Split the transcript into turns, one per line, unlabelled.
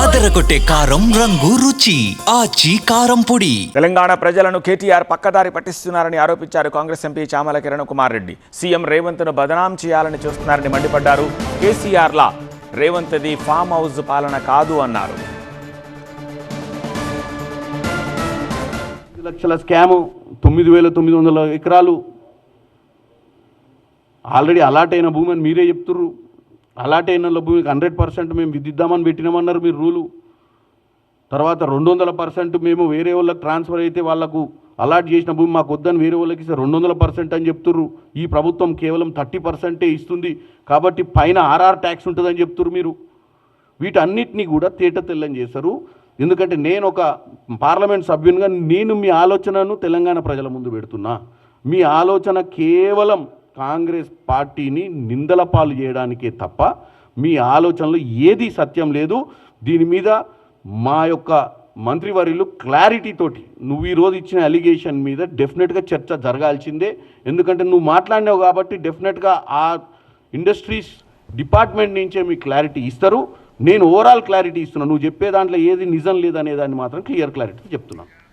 అదరగొట్టే కారం రంగు రుచి ఆచి కారం పొడి.
తెలంగాణ ప్రజలను కేటీఆర్ పక్కదారి పట్టిస్తున్నారని ఆరోపించారు కాంగ్రెస్ ఎంపీ చామల కిరణ్ కుమార్ రెడ్డి. సీఎం రేవంత్ను బదనాం చేయాలని చూస్తున్నారని మండిపడ్డారు కేసీఆర్లా రేవంత్ది ఫామ్ హౌస్ పాలన కాదు అన్నారు.
లక్షల స్కాము తొమ్మిది వేల తొమ్మిది వందల ఎకరాలు. ఆల్రెడీ అలాట్ అయిన భూమి అని మీరే చెప్తుర్రు. అలాంటి అయిన భూమికి హండ్రెడ్ పర్సెంట్ మేము విధిద్దామని పెట్టినామన్నారు మీరు రూలు. తర్వాత రెండు వందల పర్సెంట్ మేము వేరే వాళ్ళకి ట్రాన్స్ఫర్ అయితే వాళ్ళకు అలాట్ చేసిన భూమి మాకు వద్దని వేరే వాళ్ళకి ఇస్తే రెండు వందల పర్సెంట్ అని చెప్తుర్రు. ఈ ప్రభుత్వం కేవలం థర్టీ పర్సెంటే ఇస్తుంది. కాబట్టి పైన ఆర్ఆర్ ట్యాక్స్ ఉంటుందని చెప్తుర్రు మీరు. వీటన్నిటినీ కూడా తేట తెల్లని చేశారు. ఎందుకంటే నేను ఒక పార్లమెంట్ సభ్యునిగా నేను మీ ఆలోచనను తెలంగాణ ప్రజల ముందు పెడుతున్నా. మీ ఆలోచన కేవలం కాంగ్రెస్ పార్టీని నిందల పాలు చేయడానికే తప్ప మీ ఆలోచనలో ఏది సత్యం లేదు? దీని మీద మా యొక్క మంత్రివర్యులు క్లారిటీ తోటి నువ్వు ఈరోజు ఇచ్చిన అలిగేషన్ మీద డెఫినెట్గా చర్చ జరగాల్సిందే. ఎందుకంటే నువ్వు మాట్లాడినావు కాబట్టి డెఫినెట్గా ఆ ఇండస్ట్రీస్ డిపార్ట్మెంట్ నుంచే మీకు క్లారిటీ ఇస్తారు. నేను ఓవరాల్ క్లారిటీ ఇస్తున్నాను నువ్వు చెప్పే దాంట్లో ఏది నిజం లేదనే దాన్ని మాత్రం క్లియర్ క్లారిటీ చెప్తున్నాను.